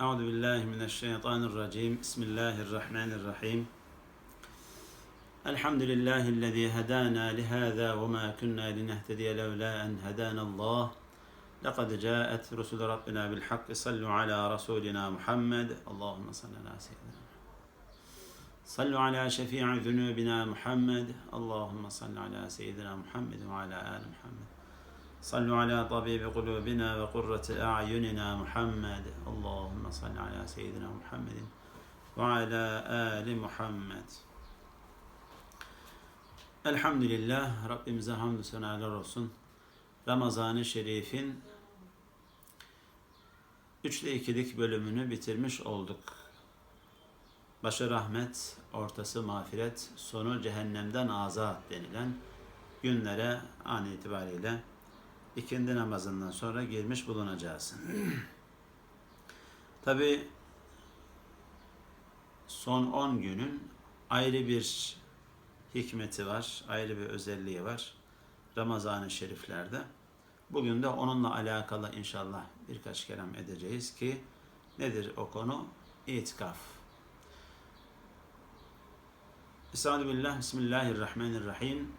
أعوذ بالله من الشيطان الرجيم. بسم الله الرحمن الرحيم. الحمد لله الذي هدانا لهذا وما كنا لنهتدي لولا أن هدانا الله. لقد جاءت رسل ربنا بالحق. صلوا على رسولنا محمد. اللهم صل على سيدنا صلوا على شفيع ذنوبنا محمد. اللهم صل على سيدنا محمد وعلى آل محمد. صلوا على طبيب قلوبنا وقرة أعيننا محمد اللهم صل على سيدنا محمد وعلى آل محمد Elhamdülillah Rabbimize hamdü senalar olsun. Ramazan-ı Şerif'in üçte ikilik bölümünü bitirmiş olduk. Başı rahmet, ortası mağfiret, sonu cehennemden azat denilen günlere an itibariyle ikindi namazından sonra girmiş bulunacağız. Tabi son 10 günün ayrı bir hikmeti var, ayrı bir özelliği var Ramazan-ı Şeriflerde. Bugün de onunla alakalı inşallah birkaç kelam edeceğiz ki nedir o konu? İtikaf. Estaizu billah, Bismillahirrahmanirrahim.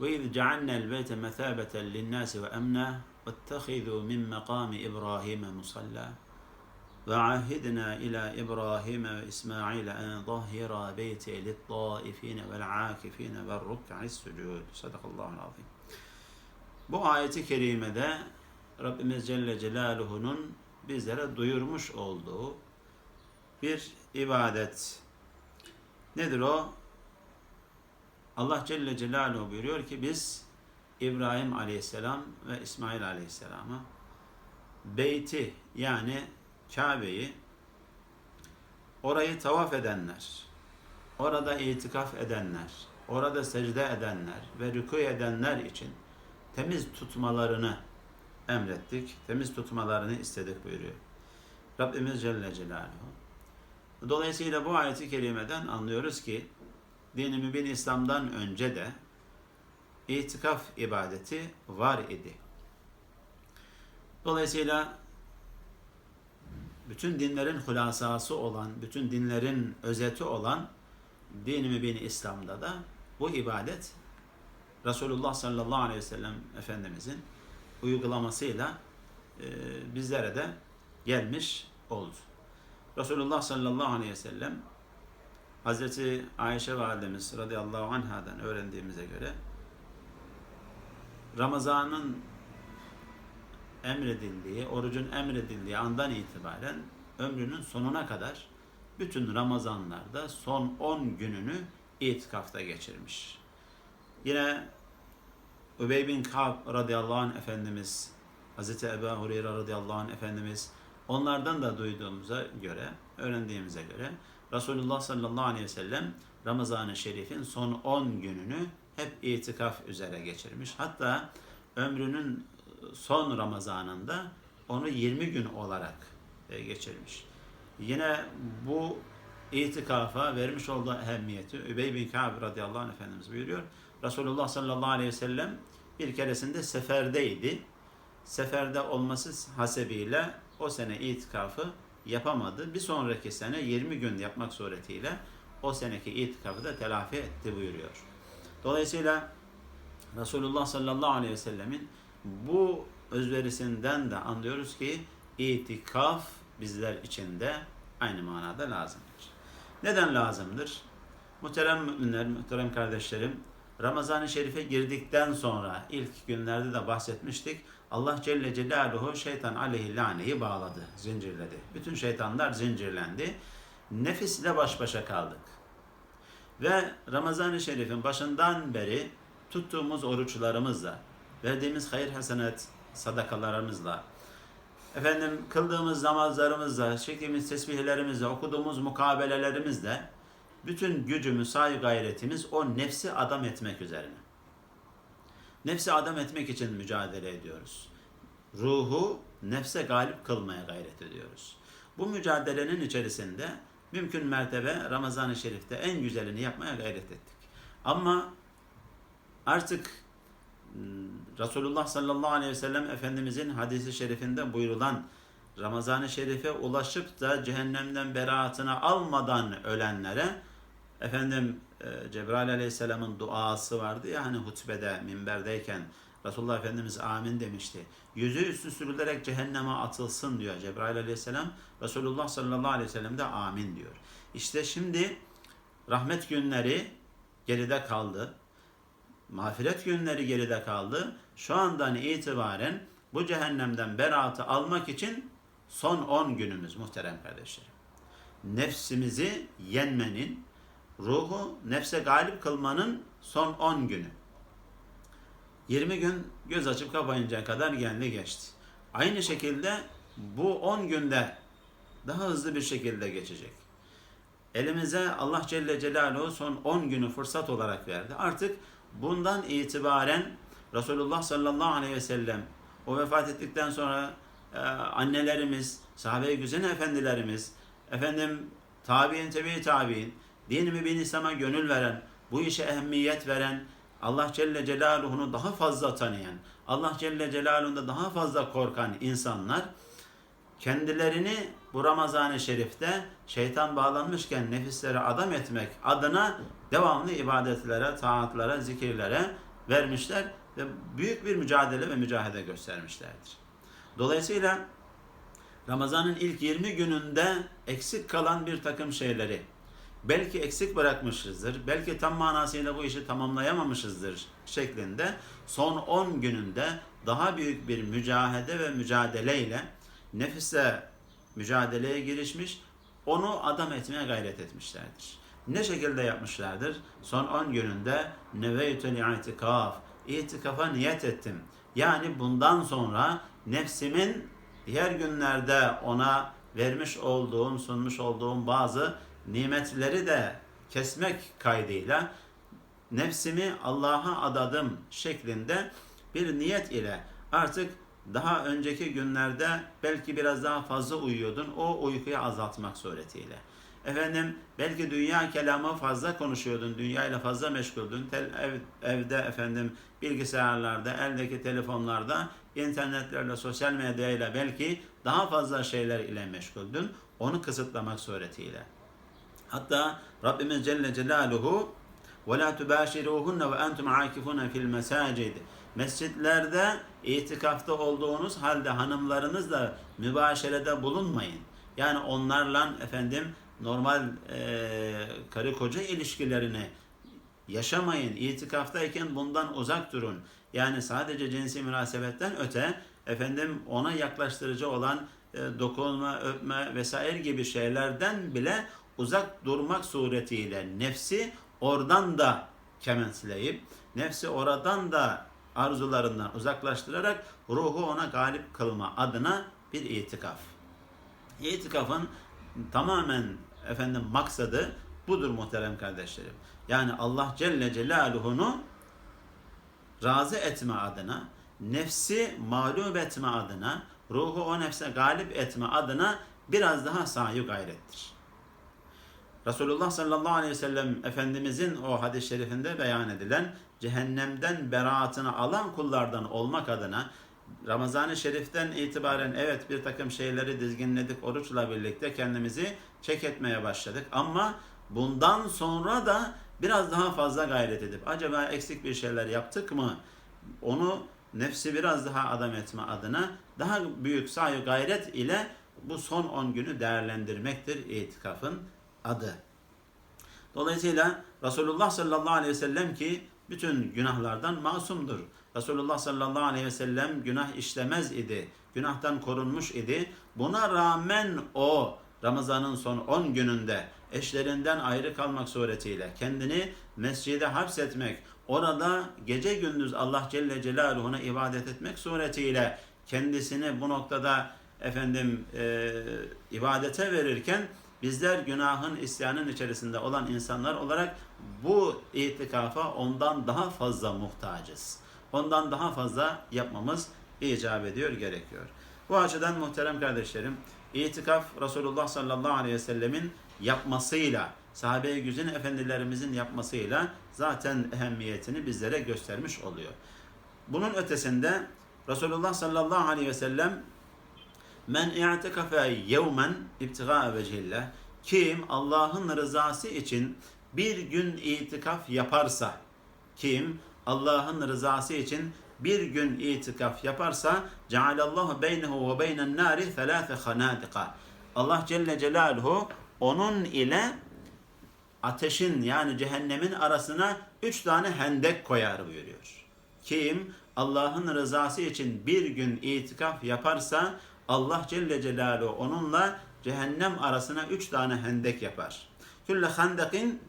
وإذ جعلنا البيت مثابة للناس وأمنا واتخذوا من مقام إبراهيم مصلى وعهدنا إلى إبراهيم وإسماعيل أن طهر بيتي للطائفين والعاكفين والركع السجود صدق الله العظيم Bu ayeti kerimede Rabbimiz Celle Celaluhu'nun bizlere duyurmuş olduğu bir ibadet. Nedir o? Allah Celle Celaluhu buyuruyor ki biz İbrahim Aleyhisselam ve İsmail Aleyhisselam'a beyti yani Kabe'yi orayı tavaf edenler, orada itikaf edenler, orada secde edenler ve rükû edenler için temiz tutmalarını emrettik, temiz tutmalarını istedik buyuruyor. Rabbimiz Celle Celaluhu. Dolayısıyla bu ayeti kerimeden anlıyoruz ki dini mübin İslam'dan önce de itikaf ibadeti var idi. Dolayısıyla bütün dinlerin hülasası olan, bütün dinlerin özeti olan din-i mübin İslam'da da bu ibadet Resulullah sallallahu aleyhi ve sellem Efendimizin uygulamasıyla e, bizlere de gelmiş oldu. Resulullah sallallahu aleyhi ve sellem Hazreti Ayşe validemiz radıyallahu anhadan öğrendiğimize göre Ramazan'ın emredildiği, orucun emredildiği andan itibaren ömrünün sonuna kadar bütün Ramazanlarda son 10 gününü itikafta geçirmiş. Yine Übey bin Ka'b radıyallahu anh Efendimiz, Hazreti Ebu Hureyre radıyallahu anh Efendimiz onlardan da duyduğumuza göre, öğrendiğimize göre Resulullah sallallahu aleyhi ve sellem Ramazan-ı Şerif'in son 10 gününü hep itikaf üzere geçirmiş. Hatta ömrünün son Ramazanında onu 20 gün olarak e, geçirmiş. Yine bu itikafa vermiş olduğu ehemmiyeti Übey bin Ka'b radıyallahu anh Efendimiz buyuruyor. Resulullah sallallahu aleyhi ve sellem bir keresinde seferdeydi. Seferde olması hasebiyle o sene itikafı yapamadı. Bir sonraki sene 20 gün yapmak suretiyle o seneki itikafı da telafi etti buyuruyor. Dolayısıyla Resulullah sallallahu aleyhi ve sellemin bu özverisinden de anlıyoruz ki itikaf bizler için de aynı manada lazımdır. Neden lazımdır? Muhterem müminler, muhterem kardeşlerim, Ramazan-ı Şerif'e girdikten sonra ilk günlerde de bahsetmiştik. Allah Celle Celaluhu şeytan aleyhi laneyi bağladı, zincirledi. Bütün şeytanlar zincirlendi. Nefisle baş başa kaldık. Ve Ramazan-ı Şerif'in başından beri tuttuğumuz oruçlarımızla, verdiğimiz hayır hasenet sadakalarımızla, efendim kıldığımız namazlarımızla, çektiğimiz tesbihlerimizle, okuduğumuz mukabelelerimizle bütün gücümüz, sahi gayretimiz o nefsi adam etmek üzerine. Nefsi adam etmek için mücadele ediyoruz. Ruhu nefse galip kılmaya gayret ediyoruz. Bu mücadelenin içerisinde mümkün mertebe Ramazan-ı Şerif'te en güzelini yapmaya gayret ettik. Ama artık Resulullah sallallahu aleyhi ve sellem Efendimizin hadisi şerifinde buyurulan Ramazan-ı Şerif'e ulaşıp da cehennemden beraatını almadan ölenlere efendim e, Cebrail Aleyhisselam'ın duası vardı ya hani hutbede, minberdeyken Resulullah Efendimiz amin demişti. Yüzü üstü sürülerek cehenneme atılsın diyor Cebrail Aleyhisselam. Resulullah sallallahu aleyhi ve sellem de amin diyor. İşte şimdi rahmet günleri geride kaldı. Mağfiret günleri geride kaldı. Şu andan itibaren bu cehennemden beraatı almak için son 10 günümüz muhterem kardeşlerim. Nefsimizi yenmenin, ruhu nefse galip kılmanın son 10 günü. 20 gün göz açıp kapayıncaya kadar geldi geçti. Aynı şekilde bu 10 günde daha hızlı bir şekilde geçecek. Elimize Allah Celle Celaluhu son 10 günü fırsat olarak verdi. Artık bundan itibaren Resulullah sallallahu aleyhi ve sellem o vefat ettikten sonra e, annelerimiz, sahabe-i güzel efendilerimiz, efendim tabi'in, tebi tabi'in, din mübin İslam'a gönül veren, bu işe ehemmiyet veren, Allah Celle Celaluhu'nu daha fazla tanıyan, Allah Celle Celaluhu'nda daha fazla korkan insanlar kendilerini bu Ramazan-ı Şerif'te şeytan bağlanmışken nefisleri adam etmek adına devamlı ibadetlere, taatlara, zikirlere vermişler ve büyük bir mücadele ve mücahede göstermişlerdir. Dolayısıyla Ramazan'ın ilk 20 gününde eksik kalan bir takım şeyleri belki eksik bırakmışızdır, belki tam manasıyla bu işi tamamlayamamışızdır şeklinde son 10 gününde daha büyük bir mücahede ve mücadeleyle nefisle mücadeleye girişmiş, onu adam etmeye gayret etmişlerdir. Ne şekilde yapmışlardır? Son 10 gününde neveytül itikaf, itikafa niyet ettim. Yani bundan sonra nefsimin diğer günlerde ona vermiş olduğum, sunmuş olduğum bazı nimetleri de kesmek kaydıyla nefsimi Allah'a adadım şeklinde bir niyet ile artık daha önceki günlerde belki biraz daha fazla uyuyordun. O uykuyu azaltmak suretiyle. Efendim belki dünya kelamı fazla konuşuyordun, dünyayla fazla meşguldün. Tel, ev, evde efendim bilgisayarlarda, eldeki telefonlarda, internetlerle, sosyal medyayla belki daha fazla şeyler ile meşguldün. Onu kısıtlamak suretiyle. Hatta Rabbimiz Celle Celaluhu وَلَا تُبَاشِرُوهُنَّ وَاَنْتُمْ عَاكِفُونَ فِي الْمَسَاجِدِ Mescitlerde itikafta olduğunuz halde hanımlarınızla mübaşerede bulunmayın. Yani onlarla efendim normal e, karı koca ilişkilerini yaşamayın. İtikaftayken bundan uzak durun. Yani sadece cinsi münasebetten öte efendim ona yaklaştırıcı olan e, dokunma, öpme vesaire gibi şeylerden bile uzak durmak suretiyle nefsi oradan da kemensleyip nefsi oradan da arzularından uzaklaştırarak ruhu ona galip kılma adına bir itikaf. İtikafın tamamen efendim maksadı budur muhterem kardeşlerim. Yani Allah Celle Celaluhu'nu razı etme adına, nefsi mağlup etme adına, ruhu o nefse galip etme adına biraz daha sahi gayrettir. Resulullah sallallahu aleyhi ve sellem Efendimizin o hadis-i şerifinde beyan edilen cehennemden beraatını alan kullardan olmak adına Ramazan-ı Şerif'ten itibaren evet bir takım şeyleri dizginledik oruçla birlikte kendimizi çek etmeye başladık. Ama bundan sonra da biraz daha fazla gayret edip acaba eksik bir şeyler yaptık mı? Onu nefsi biraz daha adam etme adına daha büyük sahi gayret ile bu son 10 günü değerlendirmektir itikafın adı. Dolayısıyla Resulullah sallallahu aleyhi ve sellem ki bütün günahlardan masumdur. Resulullah sallallahu aleyhi ve sellem günah işlemez idi. Günahtan korunmuş idi. Buna rağmen o Ramazan'ın son 10 gününde eşlerinden ayrı kalmak suretiyle kendini mescide hapsetmek, orada gece gündüz Allah Celle Celaluhu'na ibadet etmek suretiyle kendisini bu noktada efendim e, ibadete verirken bizler günahın, isyanın içerisinde olan insanlar olarak bu itikafa ondan daha fazla muhtacız. Ondan daha fazla yapmamız icap ediyor, gerekiyor. Bu açıdan muhterem kardeşlerim, itikaf Resulullah sallallahu aleyhi ve sellemin yapmasıyla, sahabe-i güzin efendilerimizin yapmasıyla zaten ehemmiyetini bizlere göstermiş oluyor. Bunun ötesinde Resulullah sallallahu aleyhi ve sellem Men i'tikafe yevmen ibtiga vecihillah kim Allah'ın rızası için bir gün itikaf yaparsa kim Allah'ın rızası için bir gün itikaf yaparsa cealallahu beynehu ve beynen nari thelâfe hanâdika Allah Celle Celaluhu onun ile ateşin yani cehennemin arasına üç tane hendek koyar buyuruyor. Kim Allah'ın rızası için bir gün itikaf yaparsa Allah Celle Celaluhu onunla cehennem arasına üç tane hendek yapar. Külle hendekin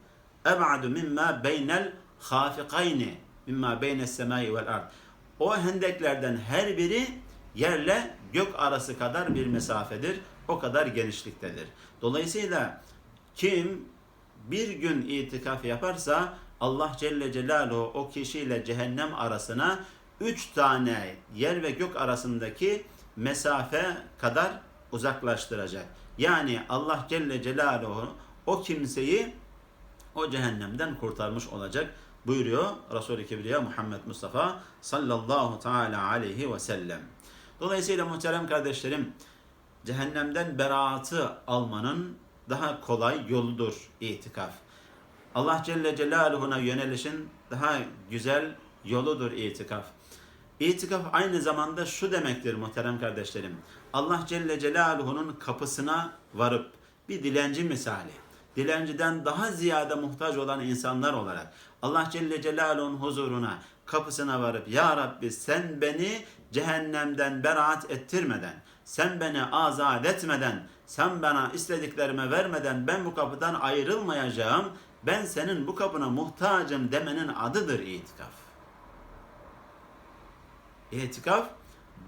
eb'adu mimma beynel hafikayni mimma beynes semai vel ard. O hendeklerden her biri yerle gök arası kadar bir mesafedir. O kadar genişliktedir. Dolayısıyla kim bir gün itikaf yaparsa Allah Celle Celaluhu o kişiyle cehennem arasına üç tane yer ve gök arasındaki mesafe kadar uzaklaştıracak. Yani Allah Celle Celaluhu o kimseyi o cehennemden kurtarmış olacak buyuruyor Resul-i Kibriya Muhammed Mustafa sallallahu teala aleyhi ve sellem. Dolayısıyla muhterem kardeşlerim cehennemden beraatı almanın daha kolay yoludur itikaf. Allah Celle Celaluhu'na yönelişin daha güzel yoludur itikaf. İtikaf aynı zamanda şu demektir muhterem kardeşlerim. Allah Celle Celaluhu'nun kapısına varıp bir dilenci misali, dilenciden daha ziyade muhtaç olan insanlar olarak Allah Celle Celaluhu'nun huzuruna, kapısına varıp Ya Rabbi sen beni cehennemden beraat ettirmeden, sen beni azat etmeden, sen bana istediklerime vermeden ben bu kapıdan ayrılmayacağım, ben senin bu kapına muhtacım demenin adıdır itikaf. İtikaf,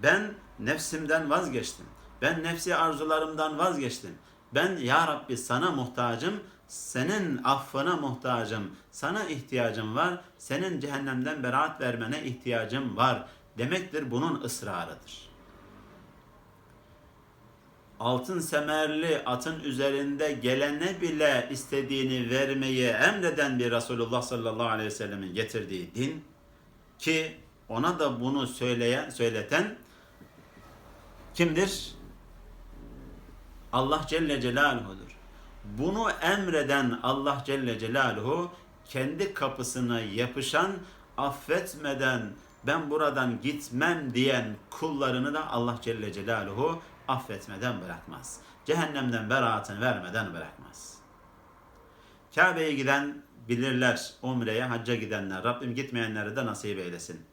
ben nefsimden vazgeçtim. Ben nefsi arzularımdan vazgeçtim. Ben ya Rabbi sana muhtacım, senin affına muhtacım, sana ihtiyacım var, senin cehennemden beraat vermene ihtiyacım var demektir bunun ısrarıdır. Altın semerli atın üzerinde gelene bile istediğini vermeyi emreden bir Resulullah sallallahu aleyhi ve sellemin getirdiği din ki ona da bunu söyleyen, söyleten kimdir? Allah Celle Celaluhu'dur. Bunu emreden Allah Celle Celaluhu kendi kapısına yapışan, affetmeden ben buradan gitmem diyen kullarını da Allah Celle Celaluhu affetmeden bırakmaz. Cehennemden beraatını vermeden bırakmaz. Kabe'ye giden bilirler, umreye, hacca gidenler. Rabbim gitmeyenleri de nasip eylesin.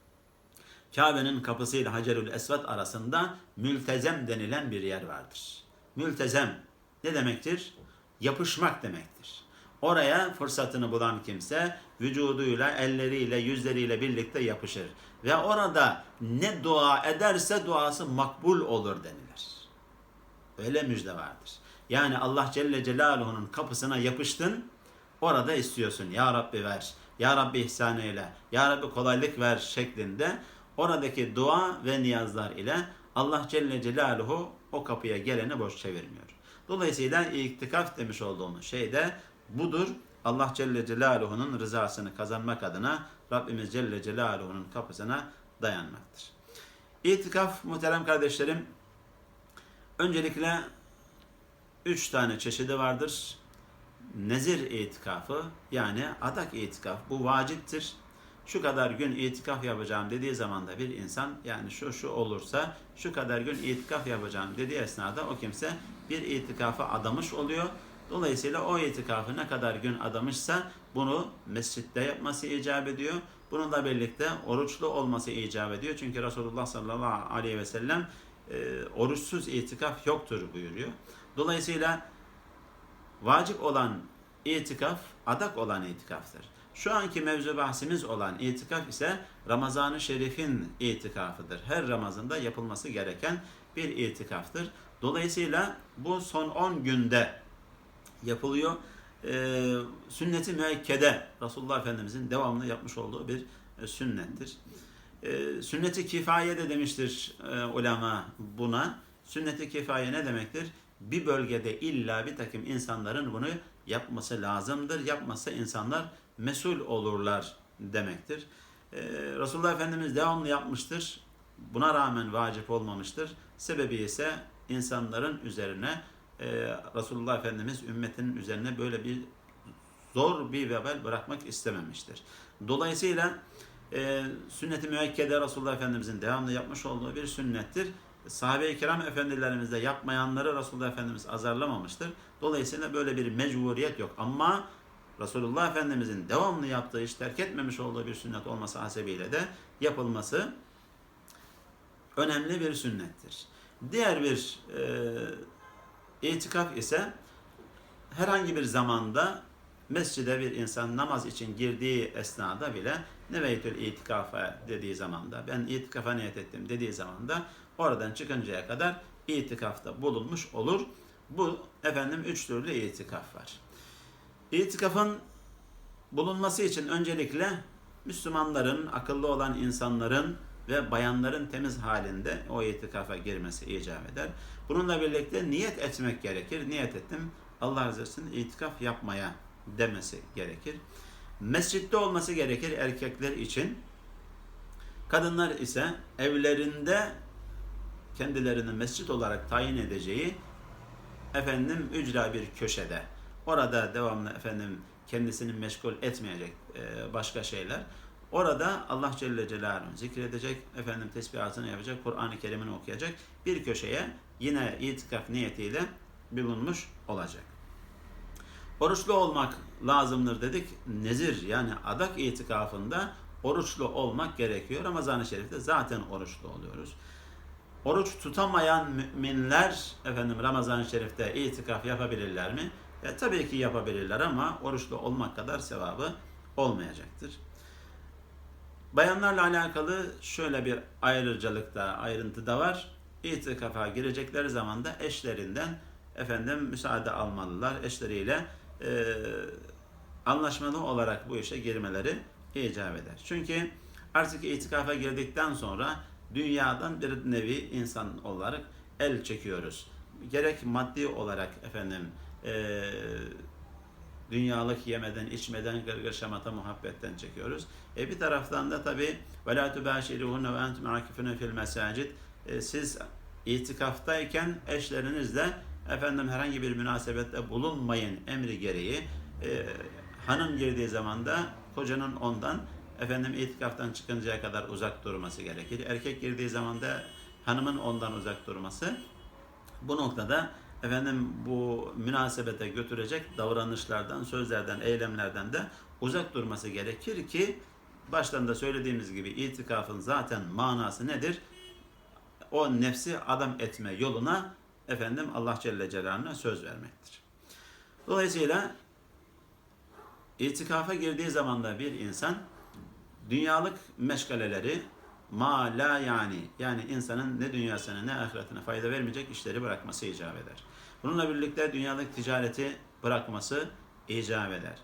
Kabe'nin kapısıyla Hacerül Esved arasında mültezem denilen bir yer vardır. Mültezem ne demektir? Yapışmak demektir. Oraya fırsatını bulan kimse vücuduyla, elleriyle, yüzleriyle birlikte yapışır. Ve orada ne dua ederse duası makbul olur denilir. Öyle müjde vardır. Yani Allah Celle Celaluhu'nun kapısına yapıştın, orada istiyorsun. Ya Rabbi ver, Ya Rabbi ihsan eyle, Ya Rabbi kolaylık ver şeklinde oradaki dua ve niyazlar ile Allah Celle Celaluhu o kapıya geleni boş çevirmiyor. Dolayısıyla iktikaf demiş olduğumuz şey de budur. Allah Celle Celaluhu'nun rızasını kazanmak adına Rabbimiz Celle Celaluhu'nun kapısına dayanmaktır. İtikaf muhterem kardeşlerim öncelikle üç tane çeşidi vardır. Nezir itikafı yani adak itikaf bu vaciptir şu kadar gün itikaf yapacağım dediği zaman da bir insan yani şu şu olursa şu kadar gün itikaf yapacağım dediği esnada o kimse bir itikafa adamış oluyor. Dolayısıyla o itikafı ne kadar gün adamışsa bunu mescitte yapması icap ediyor. Bununla birlikte oruçlu olması icap ediyor. Çünkü Resulullah sallallahu aleyhi ve sellem e, oruçsuz itikaf yoktur buyuruyor. Dolayısıyla vacip olan itikaf adak olan itikaftır. Şu anki mevzu bahsimiz olan itikaf ise Ramazan-ı Şerif'in itikafıdır. Her Ramazan'da yapılması gereken bir itikaftır. Dolayısıyla bu son 10 günde yapılıyor. Ee, sünnet-i müekkede Resulullah Efendimizin devamlı yapmış olduğu bir e, sünnettir. Ee, sünnet-i kifaye de demiştir e, ulema buna. Sünnet-i kifaye ne demektir? Bir bölgede illa bir takım insanların bunu yapması lazımdır. Yapmazsa insanlar mesul olurlar demektir. Ee, Resulullah Efendimiz devamlı yapmıştır. Buna rağmen vacip olmamıştır. Sebebi ise insanların üzerine e, Resulullah Efendimiz ümmetinin üzerine böyle bir zor bir vebal bırakmak istememiştir. Dolayısıyla e, sünnet-i müekkede Resulullah Efendimizin devamlı yapmış olduğu bir sünnettir. Sahabe-i kiram efendilerimiz de yapmayanları Resulullah Efendimiz azarlamamıştır. Dolayısıyla böyle bir mecburiyet yok. Ama Resulullah Efendimizin devamlı yaptığı iş terk etmemiş olduğu bir sünnet olması hasebiyle de yapılması önemli bir sünnettir. Diğer bir e, itikaf ise herhangi bir zamanda mescide bir insan namaz için girdiği esnada bile neveytül itikafa dediği zamanda ben itikafa niyet ettim dediği zamanda oradan çıkıncaya kadar itikafta bulunmuş olur. Bu efendim üç türlü itikaf var. İtikafın bulunması için öncelikle Müslümanların, akıllı olan insanların ve bayanların temiz halinde o itikafa girmesi icap eder. Bununla birlikte niyet etmek gerekir. Niyet ettim Allah razı olsun itikaf yapmaya demesi gerekir. Mescitte olması gerekir erkekler için. Kadınlar ise evlerinde kendilerini mescit olarak tayin edeceği efendim ücra bir köşede. Orada devamlı efendim kendisini meşgul etmeyecek e, başka şeyler. Orada Allah Celle Celaluhu zikredecek, efendim tesbihatını yapacak, Kur'an-ı Kerim'ini okuyacak. Bir köşeye yine itikaf niyetiyle bulunmuş olacak. Oruçlu olmak lazımdır dedik. Nezir yani adak itikafında oruçlu olmak gerekiyor. Ramazan-ı Şerif'te zaten oruçlu oluyoruz. Oruç tutamayan müminler efendim Ramazan-ı Şerif'te itikaf yapabilirler mi? E, tabii ki yapabilirler ama oruçlu olmak kadar sevabı olmayacaktır. Bayanlarla alakalı şöyle bir ayrıcalık da ayrıntı da var. İtikafa girecekleri zaman da eşlerinden efendim müsaade almalılar. Eşleriyle e, anlaşmalı olarak bu işe girmeleri icap eder. Çünkü artık itikafa girdikten sonra dünyadan bir nevi insan olarak el çekiyoruz. Gerek maddi olarak efendim e, dünyalık yemeden, içmeden, gırgır şamata, muhabbetten çekiyoruz. E bir taraftan da tabi وَلَا تُبَاشِرُهُنَّ وَاَنْتُمْ عَاكِفُونَ fil mesacid e, Siz itikaftayken eşlerinizle efendim herhangi bir münasebette bulunmayın emri gereği e, hanım girdiği zaman da kocanın ondan efendim itikaftan çıkıncaya kadar uzak durması gerekir. Erkek girdiği zaman da hanımın ondan uzak durması. Bu noktada efendim bu münasebete götürecek davranışlardan, sözlerden, eylemlerden de uzak durması gerekir ki baştan da söylediğimiz gibi itikafın zaten manası nedir? O nefsi adam etme yoluna efendim Allah Celle Celaluhu'na söz vermektir. Dolayısıyla itikafa girdiği zaman da bir insan dünyalık meşgaleleri ma la yani yani insanın ne dünyasına ne ahiretine fayda vermeyecek işleri bırakması icap eder. Bununla birlikte dünyalık ticareti bırakması icap eder.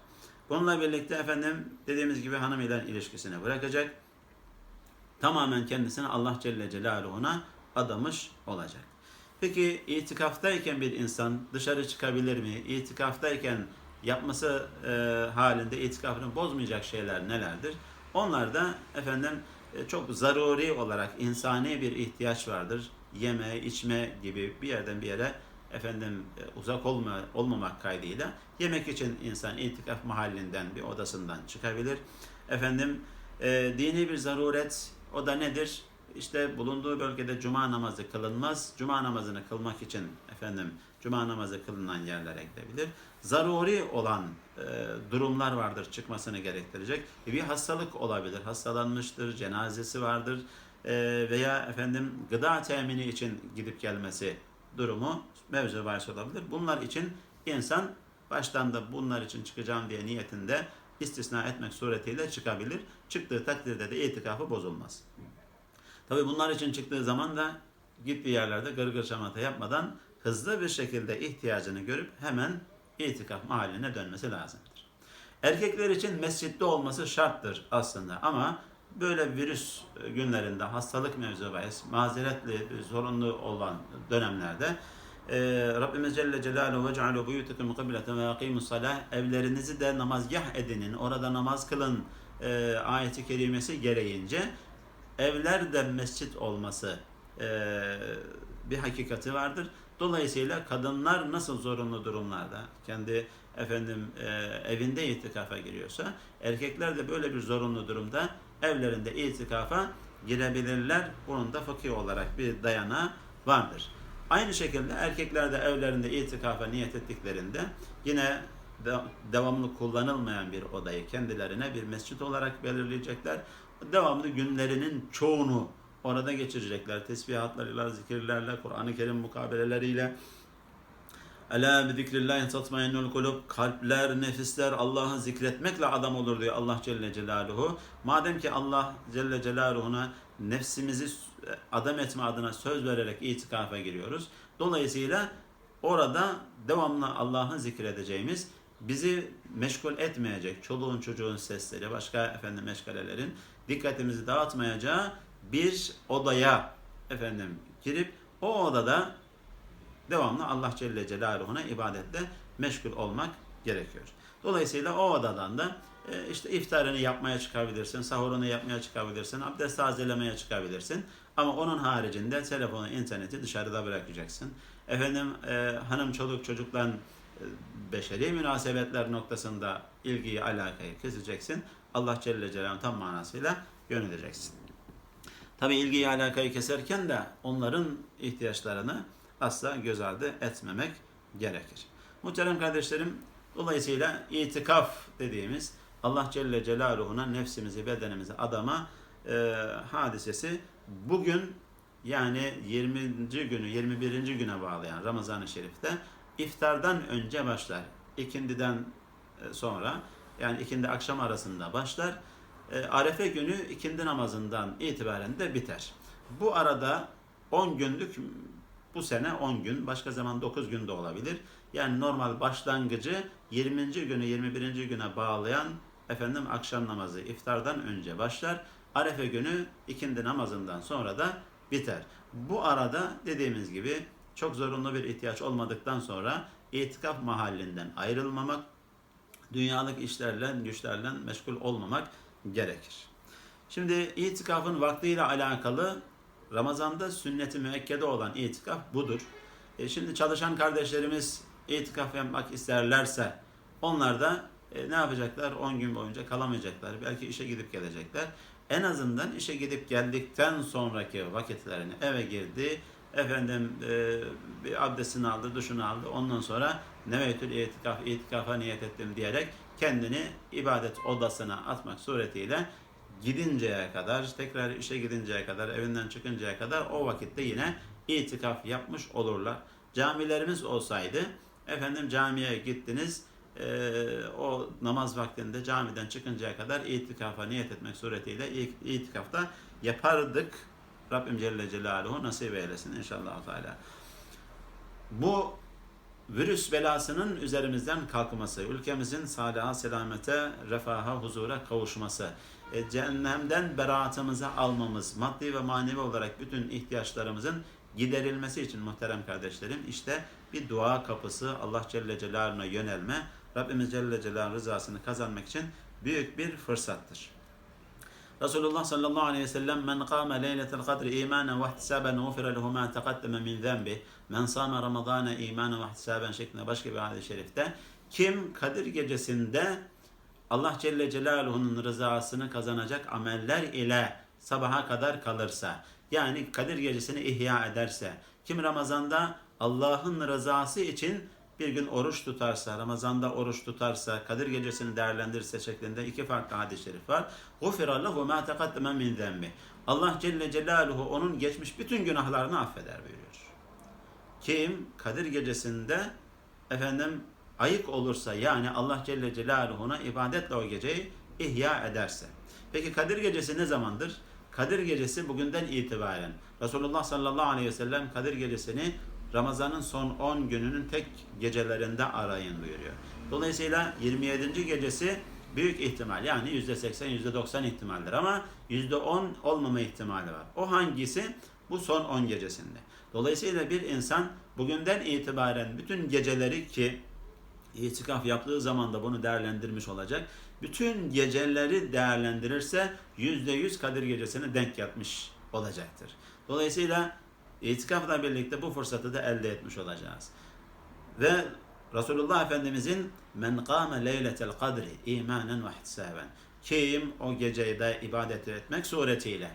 Bununla birlikte efendim dediğimiz gibi hanım ile ilişkisini bırakacak. Tamamen kendisini Allah Celle Celaluhu'na adamış olacak. Peki itikaftayken bir insan dışarı çıkabilir mi? İtikaftayken yapması e, halinde itikafını bozmayacak şeyler nelerdir? Onlar da efendim çok zaruri olarak insani bir ihtiyaç vardır. Yeme, içme gibi bir yerden bir yere efendim e, uzak olma, olmamak kaydıyla yemek için insan itikaf mahallinden bir odasından çıkabilir. Efendim e, dini bir zaruret o da nedir? İşte bulunduğu bölgede cuma namazı kılınmaz. Cuma namazını kılmak için efendim cuma namazı kılınan yerlere gidebilir. Zaruri olan e, durumlar vardır çıkmasını gerektirecek. E, bir hastalık olabilir. Hastalanmıştır, cenazesi vardır e, veya efendim gıda temini için gidip gelmesi durumu mevzu bahis olabilir. Bunlar için insan baştan da bunlar için çıkacağım diye niyetinde istisna etmek suretiyle çıkabilir. Çıktığı takdirde de itikafı bozulmaz. Tabi bunlar için çıktığı zaman da gittiği yerlerde gırgır şamata yapmadan hızlı bir şekilde ihtiyacını görüp hemen itikaf mahalline dönmesi lazımdır. Erkekler için mescitte olması şarttır aslında ama böyle virüs günlerinde hastalık mevzu bahis mazeretli, zorunlu olan dönemlerde e, Rabbimiz Celle Celaluhu ve cealu buyutukum mukabileten ve akimus salah evlerinizi de namazgah edinin, orada namaz kılın e, ayeti kerimesi gereğince evler de mescit olması e, bir hakikati vardır. Dolayısıyla kadınlar nasıl zorunlu durumlarda kendi efendim e, evinde itikafa giriyorsa erkekler de böyle bir zorunlu durumda evlerinde itikafa girebilirler. Bunun da fıkhi olarak bir dayanağı vardır. Aynı şekilde erkekler de evlerinde itikafa niyet ettiklerinde yine de, devamlı kullanılmayan bir odayı kendilerine bir mescit olarak belirleyecekler. Devamlı günlerinin çoğunu orada geçirecekler. Tesbihatlarıyla, zikirlerle, Kur'an-ı Kerim mukabeleleriyle. Ela bi zikrillahi tatmainnul kulub. Kalpler, nefisler Allah'ı zikretmekle adam olur diyor Allah Celle Celaluhu. Madem ki Allah Celle Celaluhu'na nefsimizi adam etme adına söz vererek itikafa giriyoruz. Dolayısıyla orada devamlı Allah'ı zikredeceğimiz bizi meşgul etmeyecek çoluğun çocuğun sesleri, başka efendim meşgalelerin dikkatimizi dağıtmayacağı bir odaya efendim girip o odada devamlı Allah Celle Celaluhu'na ibadetle meşgul olmak gerekiyor. Dolayısıyla o odadan da e, işte iftarını yapmaya çıkabilirsin, sahurunu yapmaya çıkabilirsin, abdest tazelemeye çıkabilirsin. Ama onun haricinde telefonu, interneti dışarıda bırakacaksın. Efendim e, hanım, çoluk, çocukla e, beşeri münasebetler noktasında ilgiyi, alakayı keseceksin. Allah Celle Celaluhu tam manasıyla yöneleceksin. Tabi ilgiyi, alakayı keserken de onların ihtiyaçlarını asla göz ardı etmemek gerekir. Muhterem kardeşlerim, dolayısıyla itikaf dediğimiz Allah Celle Celaluhu'na nefsimizi, bedenimizi adama e, hadisesi bugün yani 20. günü, 21. güne bağlayan Ramazan-ı Şerif'te iftardan önce başlar. İkindiden e, sonra yani ikindi akşam arasında başlar. E, Arefe günü ikindi namazından itibaren de biter. Bu arada 10 günlük bu sene 10 gün, başka zaman 9 gün de olabilir. Yani normal başlangıcı 20. günü 21. güne bağlayan efendim akşam namazı iftardan önce başlar. Arefe günü ikindi namazından sonra da biter. Bu arada dediğimiz gibi çok zorunlu bir ihtiyaç olmadıktan sonra itikaf mahallinden ayrılmamak, dünyalık işlerle, güçlerle meşgul olmamak gerekir. Şimdi itikafın vaktiyle alakalı Ramazan'da sünnet-i müekkede olan itikaf budur. E şimdi çalışan kardeşlerimiz itikaf yapmak isterlerse onlar da e, ne yapacaklar? 10 gün boyunca kalamayacaklar. Belki işe gidip gelecekler. En azından işe gidip geldikten sonraki vakitlerini eve girdi. Efendim e, bir abdestini aldı, duşunu aldı. Ondan sonra nevetül itikaf, itikafa niyet ettim diyerek kendini ibadet odasına atmak suretiyle gidinceye kadar, tekrar işe gidinceye kadar, evinden çıkıncaya kadar o vakitte yine itikaf yapmış olurlar. Camilerimiz olsaydı, efendim camiye gittiniz, e, o namaz vaktinde camiden çıkıncaya kadar itikafa niyet etmek suretiyle itikafta yapardık. Rabbim Celle Celaluhu nasip eylesin inşallah. Teala. Bu virüs belasının üzerimizden kalkması, ülkemizin salaha, selamete, refaha, huzura kavuşması, e, cehennemden beraatımızı almamız, maddi ve manevi olarak bütün ihtiyaçlarımızın giderilmesi için muhterem kardeşlerim işte bir dua kapısı Allah Celle Celaluhu'na yönelme, Rabbimiz Celle Celaluhu rızasını kazanmak için büyük bir fırsattır. Resulullah sallallahu aleyhi ve sellem men kâme leyletel kadri imanen ve ihtisaben ufire lehu ma teqaddeme min zenbi men sâme ramadâne imanen ve ihtisaben şeklinde başka bir hadis-i şerifte kim Kadir gecesinde Allah Celle Celaluhu'nun rızasını kazanacak ameller ile sabaha kadar kalırsa, yani Kadir gecesini ihya ederse, kim Ramazan'da Allah'ın rızası için bir gün oruç tutarsa, Ramazan'da oruç tutarsa, Kadir gecesini değerlendirirse şeklinde iki farklı hadis-i şerif var. غُفِرَ لَهُ مَا تَقَدَّمَ مِنْ ذَنْبِ Allah Celle Celaluhu onun geçmiş bütün günahlarını affeder buyuruyor. Kim Kadir gecesinde efendim ayık olursa yani Allah Celle Celaluhu'na ibadetle o geceyi ihya ederse. Peki Kadir gecesi ne zamandır? Kadir gecesi bugünden itibaren. Resulullah sallallahu aleyhi ve sellem Kadir gecesini Ramazan'ın son 10 gününün tek gecelerinde arayın buyuruyor. Dolayısıyla 27. gecesi büyük ihtimal yani %80 %90 ihtimaldir ama %10 olmama ihtimali var. O hangisi? Bu son 10 gecesinde. Dolayısıyla bir insan bugünden itibaren bütün geceleri ki itikaf yaptığı zaman da bunu değerlendirmiş olacak. Bütün geceleri değerlendirirse yüzde yüz Kadir gecesine denk yatmış olacaktır. Dolayısıyla İtikafla birlikte bu fırsatı da elde etmiş olacağız. Ve Resulullah Efendimizin men kâme leyletel kadri imanen ve ihtisaben. Kim o geceyi de ibadet etmek suretiyle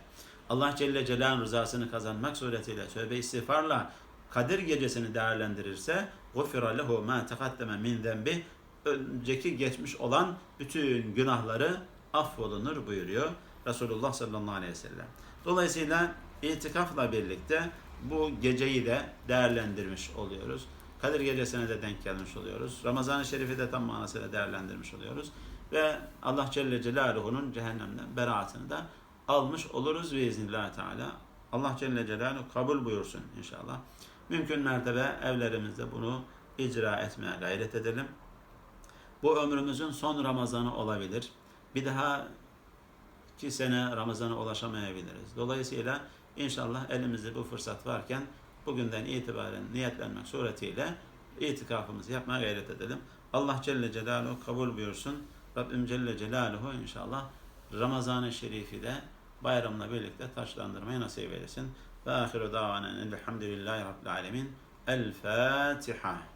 Allah Celle Celaluhu'nun rızasını kazanmak suretiyle tövbe istiğfarla Kadir gecesini değerlendirirse gufira lehu ma takaddeme min zenbi önceki geçmiş olan bütün günahları affolunur buyuruyor Resulullah sallallahu aleyhi ve sellem. Dolayısıyla itikafla birlikte bu geceyi de değerlendirmiş oluyoruz. Kadir gecesine de denk gelmiş oluyoruz. Ramazan-ı Şerif'i de tam manasıyla değerlendirmiş oluyoruz. Ve Allah Celle Celaluhu'nun cehennemden beraatını da almış oluruz biiznillahü teala. Allah Celle Celaluhu kabul buyursun inşallah. Mümkün mertebe evlerimizde bunu icra etmeye gayret edelim. Bu ömrümüzün son Ramazanı olabilir. Bir daha iki sene Ramazan'a ulaşamayabiliriz. Dolayısıyla inşallah elimizde bu fırsat varken bugünden itibaren niyetlenmek suretiyle itikafımızı yapmaya gayret edelim. Allah Celle Celaluhu kabul buyursun. Rabbim Celle Celaluhu inşallah Ramazan-ı Şerif'i de bayramla birlikte taçlandırmayı nasip eylesin. Ve ahiru davanen elhamdülillahi rabbil alemin. El Fatiha.